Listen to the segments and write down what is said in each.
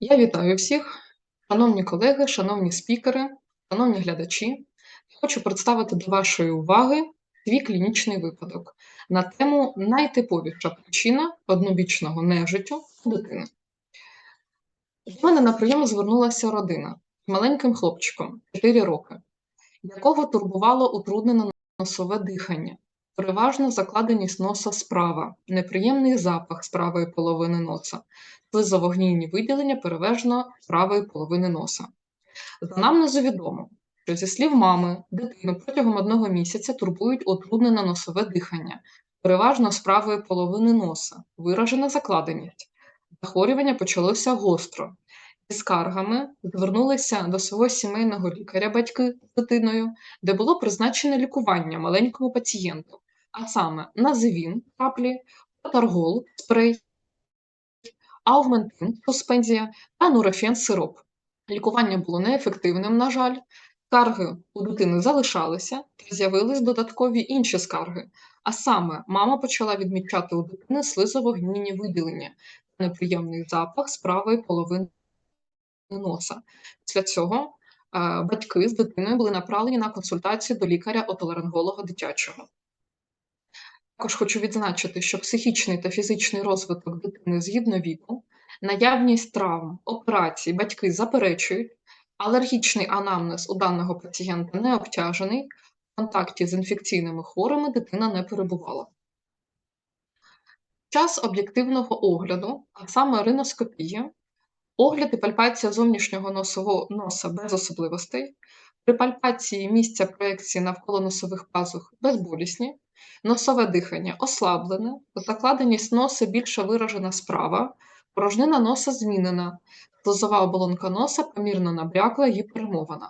Я вітаю всіх, шановні колеги, шановні спікери, шановні глядачі. Хочу представити до вашої уваги свій клінічний випадок на тему найтиповіша причина однобічного нежиттю дитини. До мене на прийом звернулася родина з маленьким хлопчиком 4 роки, якого турбувало утруднене носове дихання, переважно закладеність носа справа, неприємний запах з правої половини носа, слизово-гнійні виділення переважно правої половини носа. За анамнезу відомо, що зі слів мами, дитину протягом одного місяця турбують утруднене носове дихання, переважно з правої половини носа, виражена закладеність. Захворювання почалося гостро. Зі скаргами звернулися до свого сімейного лікаря батьки з дитиною, де було призначене лікування маленькому пацієнту, а саме називін каплі, таргол, спрей, аугментин, суспензія та нурофен сироп. Лікування було неефективним, на жаль. Скарги у дитини залишалися, та з'явились додаткові інші скарги. А саме, мама почала відмічати у дитини слизово-гнійні виділення та неприємний запах з правої половини носа. Після цього е, батьки з дитиною були направлені на консультацію до лікаря-отоларинголога дитячого. Також хочу відзначити, що психічний та фізичний розвиток дитини згідно віку, наявність травм, операцій батьки заперечують, алергічний анамнез у даного пацієнта не обтяжений, в контакті з інфекційними хворими дитина не перебувала. Час об'єктивного огляду, а саме риноскопія, огляд і пальпація зовнішнього носового носа без особливостей, при пальпації місця проекції навколо носових пазух безболісні, носове дихання ослаблене, закладеність носа більше виражена справа, порожнина носа змінена, слизова оболонка носа помірно набрякла і перемована.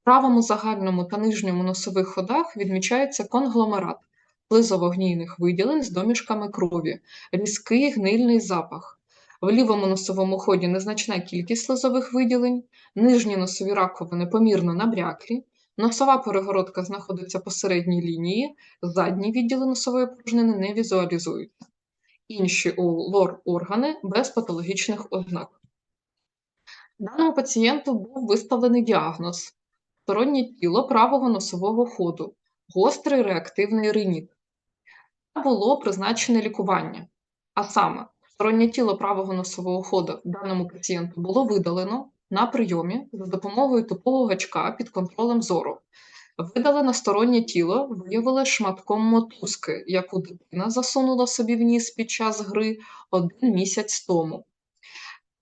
В правому загальному та нижньому носових ходах відмічається конгломерат слизово-гнійних виділень з домішками крові, різкий гнильний запах. В лівому носовому ході незначна кількість слизових виділень, нижні носові раковини помірно набряклі, носова перегородка знаходиться посередній лінії, задні відділи носової порожнини не візуалізуються. Інші лор-органи без патологічних ознак. Даному пацієнту був виставлений діагноз стороннє тіло правого носового ходу, гострий реактивний риніт. Було призначене лікування, а саме Стороннє тіло правого носового ходу даному пацієнту було видалено на прийомі за допомогою типового гачка під контролем зору. Видалене стороннє тіло виявилося шматком мотузки, яку дитина засунула собі в ніс під час гри один місяць тому.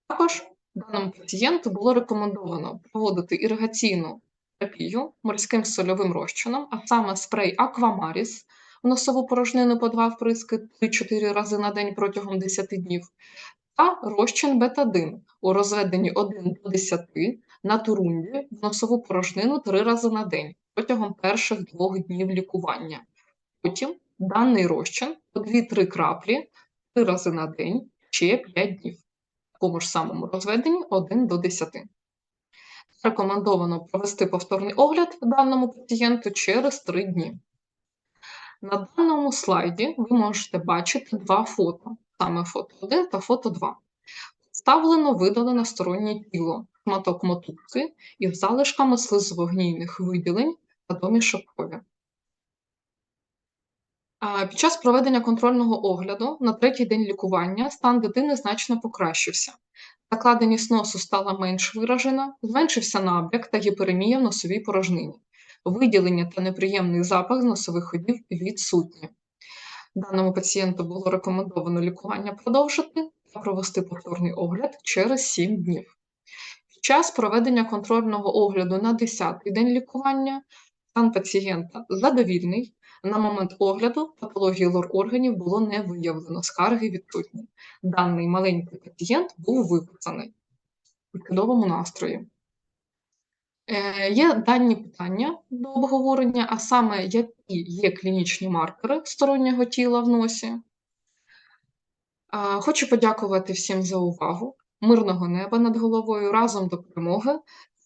Також даному пацієнту було рекомендовано проводити іригаційну терапію морським сольовим розчином, а саме спрей Аквамаріс в носову порожнину по 2 вприски 3-4 рази на день протягом 10 днів, та розчин бетадин у розведенні 1 до 10 на турунді в носову порожнину 3 рази на день протягом перших двох днів лікування. Потім даний розчин по 2-3 краплі 3 рази на день ще 5 днів. В такому ж самому розведенні 1 до 10. Рекомендовано провести повторний огляд даному пацієнту через 3 дні. На даному слайді ви можете бачити два фото, саме фото 1 та фото 2. Вставлено видалене стороннє тіло, шматок мотузки із залишками слизово-гнійних виділень та домішок крові. Під час проведення контрольного огляду на третій день лікування стан дитини значно покращився. Закладеність носу стала менш виражена, зменшився набряк та гіперемія в носовій порожнині виділення та неприємний запах з носових ходів відсутні. Даному пацієнту було рекомендовано лікування продовжити та провести повторний огляд через 7 днів. Під час проведення контрольного огляду на 10-й день лікування стан пацієнта задовільний. На момент огляду патології лор-органів було не виявлено, скарги відсутні. Даний маленький пацієнт був виписаний у чудовому настрої. Е, є дані питання до обговорення, а саме, які є клінічні маркери стороннього тіла в носі. Хочу подякувати всім за увагу, мирного неба над головою, разом до перемоги.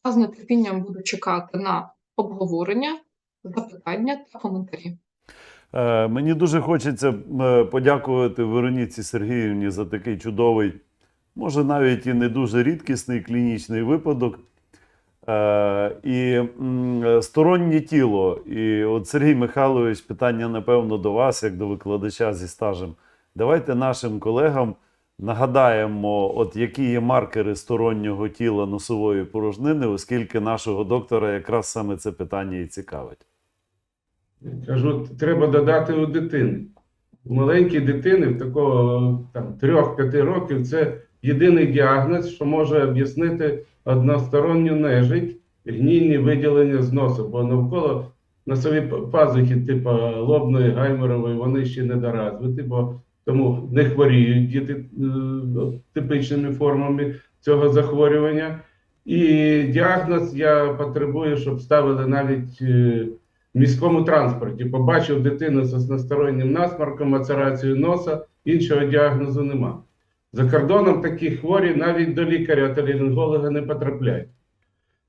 Я з нетерпінням буду чекати на обговорення, запитання та коментарі. Е, Мені дуже хочеться е, подякувати Вероніці Сергіївні за такий чудовий може навіть і не дуже рідкісний клінічний випадок. Е, і стороннє тіло. І от Сергій Михайлович, питання, напевно, до вас, як до викладача зі стажем. Давайте нашим колегам нагадаємо, от які є маркери стороннього тіла носової порожнини, оскільки нашого доктора якраз саме це питання і цікавить. Кажу, треба додати у дитини. У маленькій дитини, в такого там 3-5 років, це єдиний діагноз, що може об'яснити односторонню нежить, гнійні виділення з носу, бо навколо носові пазухи, типу лобної, гайморової, вони ще недоразвиті, бо тому не хворіють діти е, типичними формами цього захворювання. І діагноз я потребую, щоб ставили навіть е, в міському транспорті. Побачив дитину з одностороннім насморком, мацерацією носа, іншого діагнозу нема. За кордоном такі хворі навіть до лікаря-отоларинголога не потрапляють.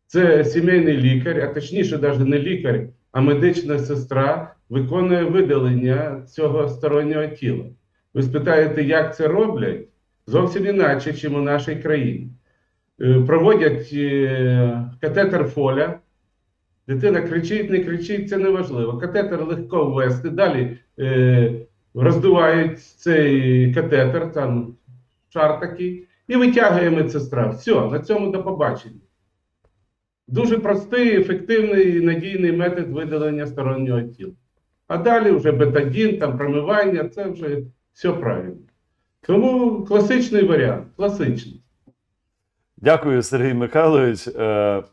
Це сімейний лікар, а точніше, навіть не лікар, а медична сестра виконує видалення цього стороннього тіла. Ви спитаєте, як це роблять? Зовсім іначе, ніж у нашій країні. Е, Проводять е, катетер фоля, Дитина кричить, не кричить, це не важливо. Катетер легко ввести. Далі е, роздувають цей катетер, там шар такий, і витягує медсестра. Все, на цьому до побачення. Дуже простий, ефективний, і надійний метод видалення стороннього тіла. А далі вже бетадін, там промивання, це вже все правильно. Тому класичний варіант, класичний. Дякую, Сергій Михайлович. Е,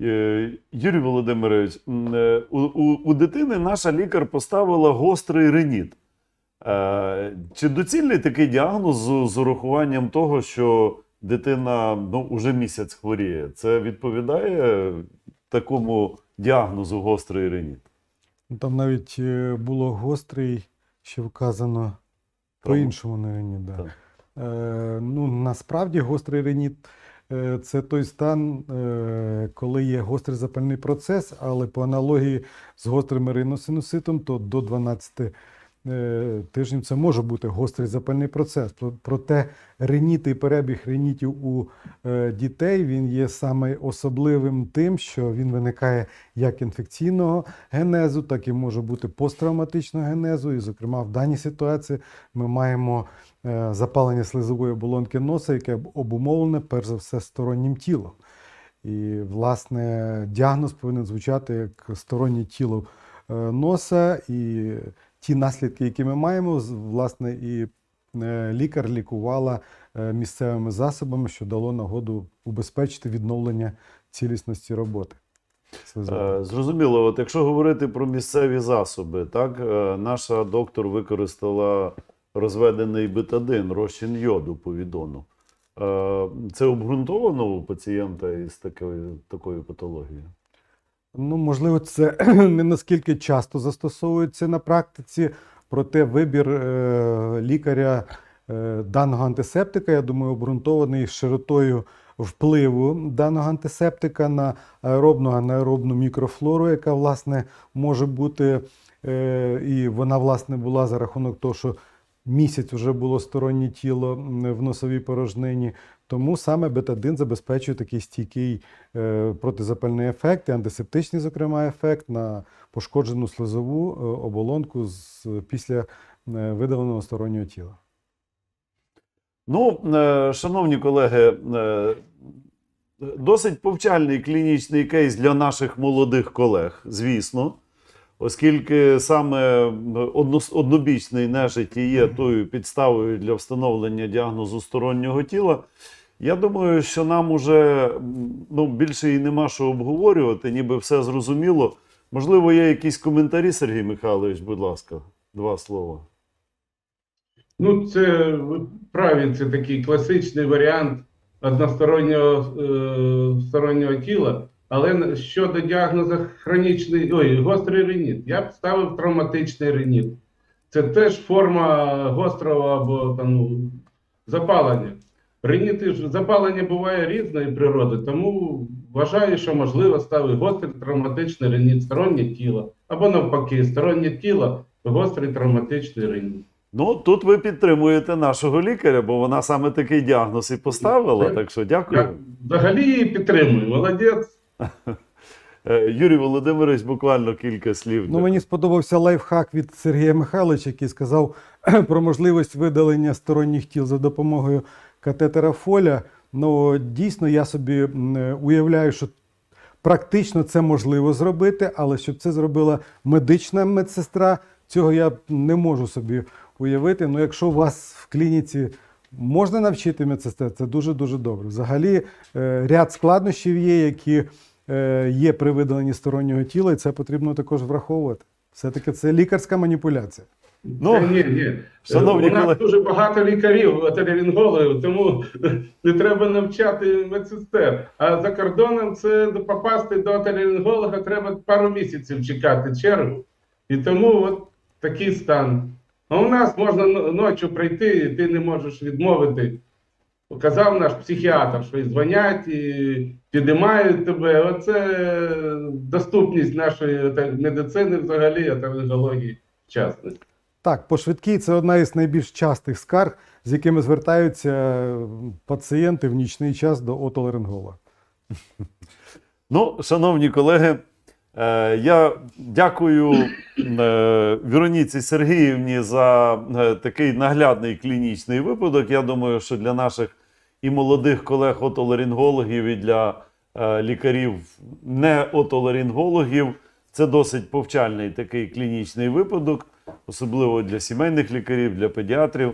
е, Юрій Володимирович, е, у, у, у дитини наша лікар поставила гострий реніт. Е, Чи доцільний такий діагноз з, з урахуванням того, що дитина ну, уже місяць хворіє? Це відповідає такому діагнозу гострий реніт? Там навіть е, було гострий, ще вказано по-іншому на реніт. Да. Так. Е, ну, насправді гострий реніт е, це той стан, е, коли є гострий запальний процес, але по аналогії з гострим риносинуситом, то до 12 е, тижнів це може бути гострий запальний процес. Проте реніт і перебіг ренітів у е, дітей він є саме особливим тим, що він виникає як інфекційного генезу, так і може бути посттравматичного генезу. І, зокрема, в даній ситуації ми маємо е, запалення слизової оболонки носа, яке обумовлене перш за все стороннім тілом. І, власне, діагноз повинен звучати як стороннє тіло е, носа, і ті наслідки, які ми маємо, власне, і е, лікар лікувала е, місцевими засобами, що дало нагоду убезпечити відновлення цілісності роботи. Е, Зрозуміло, от якщо говорити про місцеві засоби, так наша доктор використала розведений бетадин, розчин йоду по відону. Це обґрунтовано у пацієнта із такою, такою патологією? Ну, можливо, це не наскільки часто застосовується на практиці, проте вибір е, лікаря е, даного антисептика, я думаю, обґрунтований широтою впливу даного антисептика на аеробну анаеробну мікрофлору, яка, власне, може бути, е, і вона, власне, була за рахунок того, що місяць вже було стороннє тіло в носовій порожнині. Тому саме бетадин забезпечує такий стійкий е, протизапальний ефект, і антисептичний, зокрема, ефект на пошкоджену слизову е, оболонку з, після е, видаленого стороннього тіла. Ну, шановні колеги, досить повчальний клінічний кейс для наших молодих колег, звісно, оскільки саме однобічний нежить і є тою підставою для встановлення діагнозу стороннього тіла. Я думаю, що нам уже ну, більше і нема що обговорювати, ніби все зрозуміло. Можливо, є якісь коментарі, Сергій Михайлович, будь ласка, два слова. Ну, це ви праві, це такий класичний варіант одностороннього е, стороннього тіла. Але щодо діагнозу хронічний, ой, гострий реніт, я б ставив травматичний реніт. Це теж форма гострого або там, ну, запалення. Реніти ж запалення буває різної природи, тому вважаю, що можливо ставити гострий травматичний реніт, стороннє тіло, або навпаки, стороннє тіло, гострий травматичний реніт. Ну, тут ви підтримуєте нашого лікаря, бо вона саме такий діагноз і поставила. Так що Я дякую. взагалі її підтримую. Молодець. Е, Юрій Володимирович, буквально кілька слів. Ну, мені сподобався лайфхак від Сергія Михайловича, який сказав про можливість видалення сторонніх тіл за допомогою катетера Фоля. Ну, дійсно, я собі е, уявляю, що практично це можливо зробити, але щоб це зробила медична медсестра, цього я не можу собі уявити. Ну, якщо у вас в клініці можна навчити медсестер, це дуже-дуже добре. Взагалі, е, ряд складнощів є, які е, є при видаленні стороннього тіла, і це потрібно також враховувати. Все-таки це лікарська маніпуляція. Ну, ні, ні. шановні У нас колеги. дуже багато лікарів, оторінгологів, тому не треба навчати медсестер. А за кордоном це попасти до оторінголога треба пару місяців чекати чергу. І тому от такий стан. А у нас можна ночі прийти, і ти не можеш відмовити. Показав наш психіатр, що і дзвонять, і підіймають тебе. Оце доступність нашої медицини взагалі, оторингології в частності. Так, по швидкій це одна із найбільш частих скарг, з якими звертаються е, пацієнти в нічний час до отоларинголога. Ну, шановні колеги, я дякую е, Вероніці Сергіївні за е, такий наглядний клінічний випадок. Я думаю, що для наших і молодих колег отоларингологів, і для е, лікарів не отоларингологів це досить повчальний такий клінічний випадок, особливо для сімейних лікарів, для педіатрів.